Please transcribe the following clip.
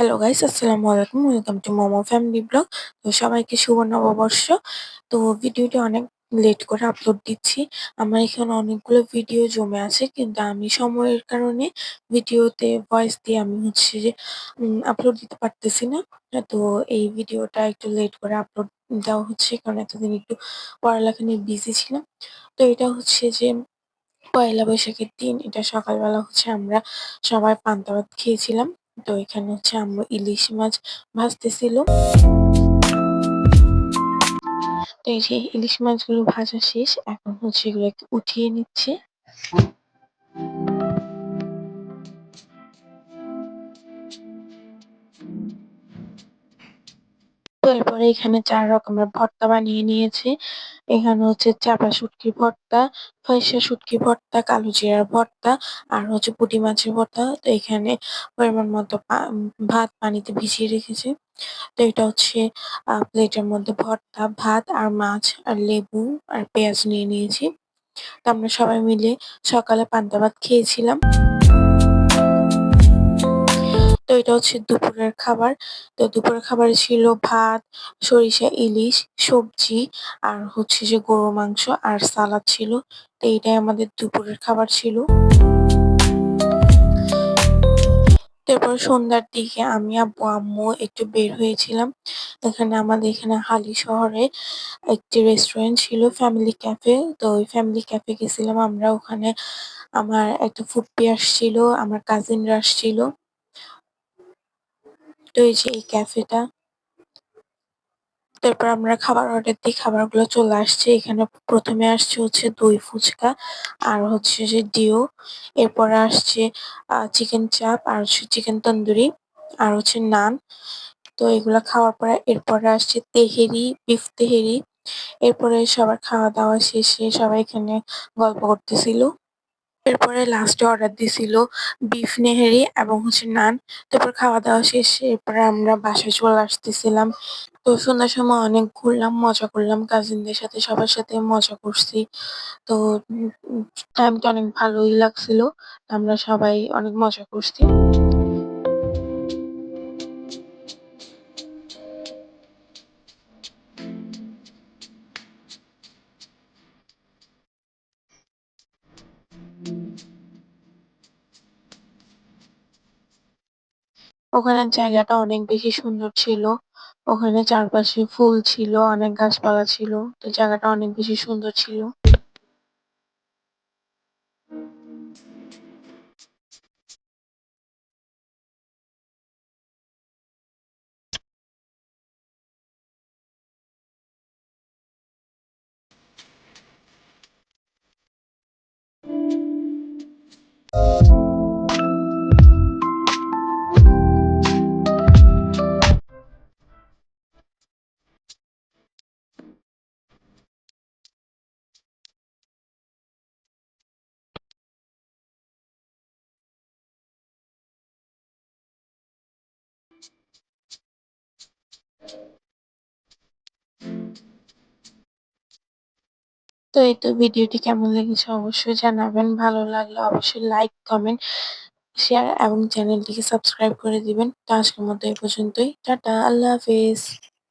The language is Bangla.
হ্যালো গাইস আসসালামু আলাইকুম। Welcome to Momo family blog তো সবাইকে শুভ নববর্ষ। তো ভিডিওটি অনেক লেট করে আপলোড দিচ্ছি। আমার এখানে অনেকগুলো ভিডিও জমে আছে, কিন্তু আমি সময়ের কারণে ভিডিওতে ভয়েস দিয়ে আমি হচ্ছে যে আপলোড দিতে পারতেছি না। তো এই ভিডিওটা একটু লেট করে আপলোড দেওয়া হচ্ছে, কারণ এতদিন একটু পড়ালেখা নিয়ে বিজি ছিলাম। তো এটা হচ্ছে যে, পয়লা বৈশাখের দিন। এটা সকালবেলা হচ্ছে আমরা সবাই পান্তা ভাত খেয়েছিলাম। তো এখানে হচ্ছে আমরা ইলিশ মাছ ভাজতেছিল। তো এই যে ইলিশ মাছগুলো ভাজা শেষ, এখন হচ্ছে এগুলোকে উঠিয়ে নিচ্ছে। এরপরে এখানে চার রকমের ভর্তা বানিয়ে নিয়েছি। এখানে হচ্ছে চাপা শুটকি ভর্তা ফয়সা শুটকি ভর্তা, কালো জিরার ভর্তা আর হচ্ছে পুঁটি মাছের ভর্তা। তো এখানে পরিমাণ মতো ভাত পানিতে ভিজিয়ে রেখেছে। তো এটা হচ্ছে প্লেটের মধ্যে ভর্তা, ভাত আর মাছ আর লেবু আর পেঁয়াজ নিয়ে নিয়েছি। তো আমরা সবাই মিলে সকালে পান্তা ভাত খেয়েছিলাম। তো এটা হচ্ছে দুপুরের খাবার। তো দুপুরের খাবারে ছিল ভাত, সরিষা, ইলিশ, সবজি আর হচ্ছে যে গরুর মাংস আর সালাদ ছিল। তো এইটাই আমাদের দুপুরের খাবার ছিল। তারপর সন্ধ্যার দিকে আমি, আব্বু, আম্মু একটু বের হয়েছিলাম। এখানে আমাদের এখানে হালি শহরে একটি রেস্টুরেন্ট ছিল ফ্যামিলি ক্যাফে তো ওই ফ্যামিলি ক্যাফে গেছিলাম আমরা। ওখানে আমার একটা ফুপ্পি আসছিল, আমার কাজিনরা আসছিল। তো এই যে এই তারপর আমরা খাবার অর্ডার দিই খাবারগুলো চলে আসছে। এখানে প্রথমে আসছে হচ্ছে দই ফুচকা, আর হচ্ছে যে ডিও। এরপরে আসছে চিকেন চাপ আর হচ্ছে চিকেন তন্দুরি, আর হচ্ছে নান। তো এগুলা খাওয়ার পরে এরপরে আসছে তেহেরি বিফ তেহেরি। এরপরে সবার খাওয়া দাওয়া শেষে সবাই এখানে গল্প করতেছিল। এরপরে লাস্টে অর্ডার দিয়েছিল বিফ নেহেরি এবং হচ্ছে নান। তারপর খাওয়া দাওয়া শেষ, এরপরে আমরা বাসায় চলে আসতেছিলাম। তো সন্ধ্যার সময় অনেক ঘুরলাম, মজা করলাম কাজিনদের সাথে, সবার সাথে মজা করছি। তো টাইমটা অনেক ভালোই লাগছিল। আমরা সবাই অনেক মজা করছি। ওখানের জায়গাটা অনেক বেশি সুন্দর ছিল। ওখানে চারপাশে ফুল ছিল, অনেক গাছপালা ছিল, তো জায়গাটা অনেক বেশি সুন্দর ছিল। তো এই তো ভিডিওটি কেমন লেগেছে অবশ্যই জানাবেন। ভালো লাগলে অবশ্যই লাইক কমেন্ট শেয়ার এবং চ্যানেলটিকে সাবস্ক্রাইব করে দিবেন। তো আজকের মতো এই পর্যন্তই। টাটা, আল্লাহ হাফেজ।